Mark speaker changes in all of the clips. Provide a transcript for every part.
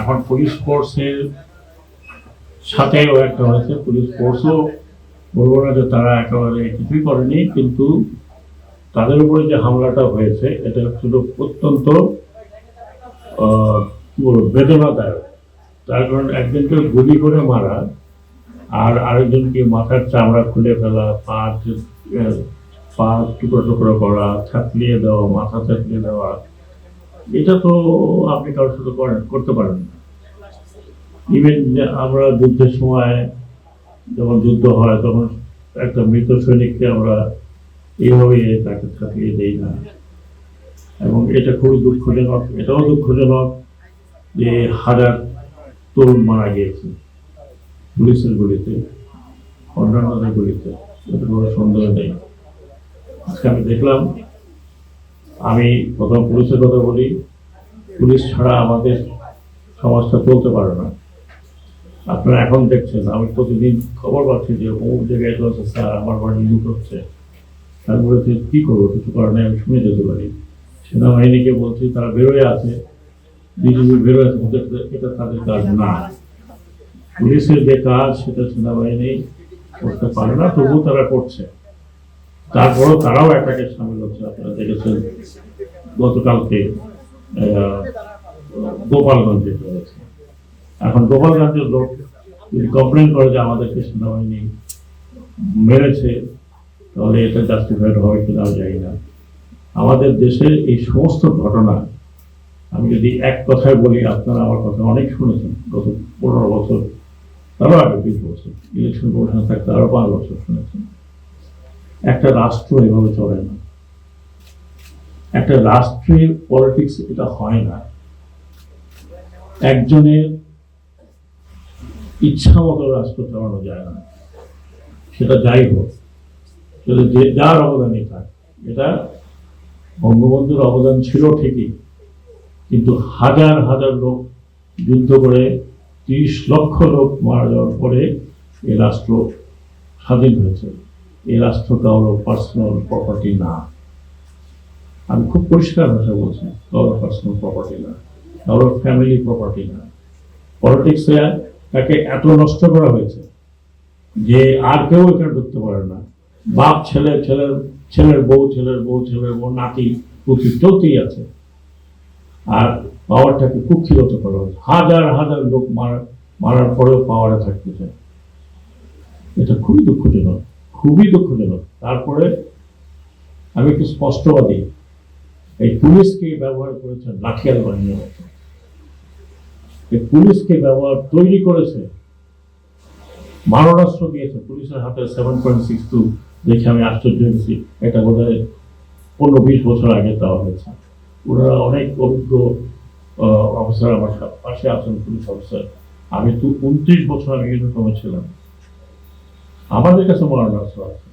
Speaker 1: এখন পুলিশ ফোর্সের সাথেও একটা হয়েছে পুলিশ ফোর্সও বলব না যে তারা একেবারে কিছুই করেনি, কিন্তু তাদের উপরে যে হামলাটা হয়েছে, এটা ছিল অত্যন্ত বেদনাদায়ক। তার কারণ একজনকে গুলি করে মারা আর আরেকজনকে মাথার চামড়া খুলে ফেলা, পা পা টুকরো টুকরো করা থাকলিয়ে দেওয়া, মাথা থাকলিয়ে দেওয়া এটা তো আপনি কারোর সাথে করতে পারেন না। ইভেন আমরা যুদ্ধের সময় যখন যুদ্ধ হয়, তখন একটা মৃত সৈনিককে আমরা এইভাবে তাকে থাকিয়ে দেই না। এবং এটা খুবই দুঃখজনক, এটাও দুঃখজনক যে হাজার তরুণ মারা গিয়েছে পুলিশের গুলিতে, অন্যান্যদের গুলিতে, এটা কোনো সন্দেহ নেই। আজকে আমি দেখলাম আমি প্রথম পুলিশের কথা বলি, পুলিশ ছাড়া আমাদের সমাজটা চলতে পারে না। আপনারা এখন দেখছেন, আমি প্রতিদিন খবর পাচ্ছি যে অমুক জায়গায় চলছে স্যার, আমার বাড়ি লুট হচ্ছে। বলেছি, কি করব? কিছু কারণে আমি শুনে যেতে পারি। সেনাবাহিনীকে বলছি, তারা বেরোয় আছে বিজেপি বেরোয় আছে এটা তাদের কাজ না। পুলিশের যে কাজ, সেটা সেনাবাহিনী করতে পারে না, তবুও তারা করছে। তারপরেও তারাও এটাকে সামিল হচ্ছে, আপনারা দেখেছেন। গতকালকে গোপালগঞ্জে হয়েছে। এখন গোপালগঞ্জের লোক যদি কমপ্লেন করে যে আমাদেরকে সেনাবাহিনী মেরেছে, তাহলে এটা জাস্টিফাইড হবে কিনা জানি না। আমাদের দেশের এই সমস্ত ঘটনা, আমি যদি এক কথায় বলি, আপনারা আমার কথা অনেক শুনেছেন, গত পনেরো বছর, তারও আগে বিশ বছর ইলেকশন কমিশন থাকতে আরও পাঁচ বছর শুনেছেন। একটা রাষ্ট্র এভাবে চলে না। একটা রাষ্ট্রের পলিটিক্স এটা হয় না। একজনের ইচ্ছা মতো রাষ্ট্র চালানো যায় না। সেটা যাই হোক, সেটা যে যার অবদানই থাক, এটা বঙ্গবন্ধুর অবদান ছিল ঠিকই, কিন্তু হাজার হাজার লোক যুদ্ধ করে তিরিশ লক্ষ লোক মারা যাওয়ার পরে এ রাষ্ট্র স্বাধীন হয়েছে। এই রাষ্ট্রটা হলো পার্সোনাল প্রপার্টি না। আমি খুব পরিষ্কার ভাষা বলছি কারোর পার্সোনাল প্রপার্টি না কারোর ফ্যামিলি প্রপার্টি না। পলিটিক্সে তাকে এত নষ্ট করা হয়েছে যে আর কেউ এখানে ঢুকতে পারে না। বাপ, ছেলে, ছেলের ছেলের বউ ছেলের বউ ছেলের বউ, নাতি পুত্রী চলতেই আছে। আর পাওয়ারটাকে কুক্ষিগত করা হয়েছে। হাজার হাজার লোক মারা, মারার পরেও পাওয়ারে থাকতে চায়। এটা খুবই দুঃখজনক। খুবই দুঃখজনক। তারপরে আমি একটু স্পষ্টবাদী, এই পুলিশকে ব্যবহার করেছেন লাঠিয়াল বাহিনীর এই পুলিশকে ব্যবহার তৈরি করেছে, মারণাস্ত্র দিয়েছে, পুলিশের হাতে সেভেন পয়েন্ট সিক্স টু দেখে আমি আশ্চর্য হয়েছি, এটা বোধ হয় পনেরো বিশ বছর আগে দেওয়া হয়েছে। ওনারা অনেক অভিজ্ঞ অফিসার আমার পাশে আছেন পুলিশ অফিসার আমি তো উনত্রিশ বছর আমি ইউনিফর্মে ছিলাম। আমাদের কাছে মারণাস্ত্র আছে।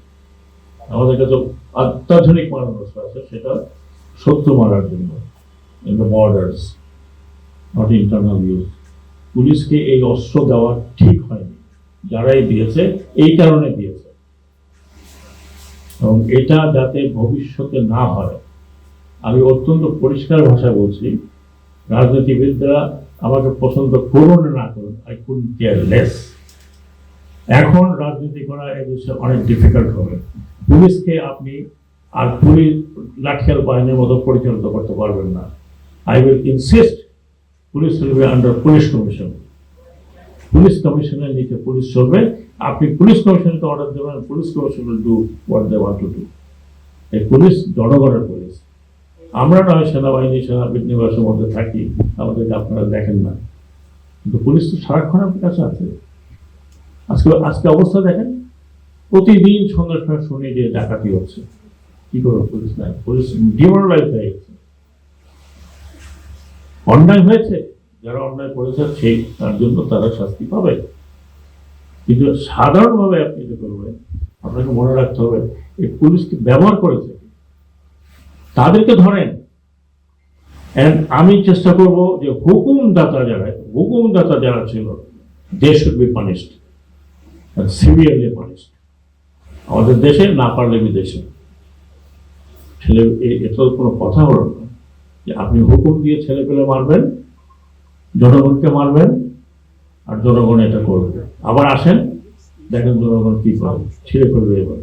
Speaker 1: আমাদের কাছে অত্যাধুনিক মারণাস্ত্র আছে, সেটা শত্রু মারার জন্য। In the borders not internal use পুলিশকে এই অস্ত্র দেওয়া ঠিক হয়নি। যারাই দিয়েছে, এই কারণে দিয়েছে। এবং এটা যাতে ভবিষ্যতে না হয়। আমি অত্যন্ত পরিষ্কার ভাষা বলছি, রাজনীতিবিদরা আমাকে পছন্দ করুন না করুন আই কুড কেয়ার লেস এখন রাজনীতি করা এদেশে অনেক ডিফিকাল্ট হবে। পুলিশকে আপনি আর পুলিশ লাঠিয়াল বাহিনীর মতো পরিচালিত করতে পারবেন না। I will insist police will be under police commission police কমিশনের নিচে পুলিশ চলবে। আপনি পুলিশ কমিশনকে অর্ডার দেবেন, police commission do what they want to do এই পুলিশ জনগণের পুলিশ। আমরা নয় সেনাবাহিনী সেনানিবাসের মধ্যে থাকি, আমাদেরকে আপনারা দেখেন না। কিন্তু পুলিশ তো সারাক্ষণ আপনার কাছে আছে। আজকে আজকে অবস্থা দেখেন, প্রতিদিন সন্ধ্যার সময় শুনি যে ডাকাতি হচ্ছে। কি করব, পুলিশ নাই। পুলিশ ডিমোরালাইজ হয়ে গেছে। অন্যায় হয়েছে। যারা অন্যায় করেছে সেই, তার জন্য তারা শাস্তি পাবে। কিন্তু সাধারণভাবে আপনি যে করবেন আপনাকে মনে রাখতে হবে, এই পুলিশকে ব্যবহার করেছে? তাদেরকে ধরেন। আমি চেষ্টা করব যে হুকুমদাতা যারা হুকুমদাতা যারা ছিল they should be punished severely punished আমাদের দেশে না পারলে বিদেশে ছেলে, এ- এটা তো কোনো কথা হল না যে আপনি হুকুম দিয়ে ছেলে পেলে মারবেন, জনগণকে মারবেন, আর জনগণ এটা করবে। আবার আসেন, দেখেন জনগণ কি করে, ছিঁড়ে ফেলবে এবার।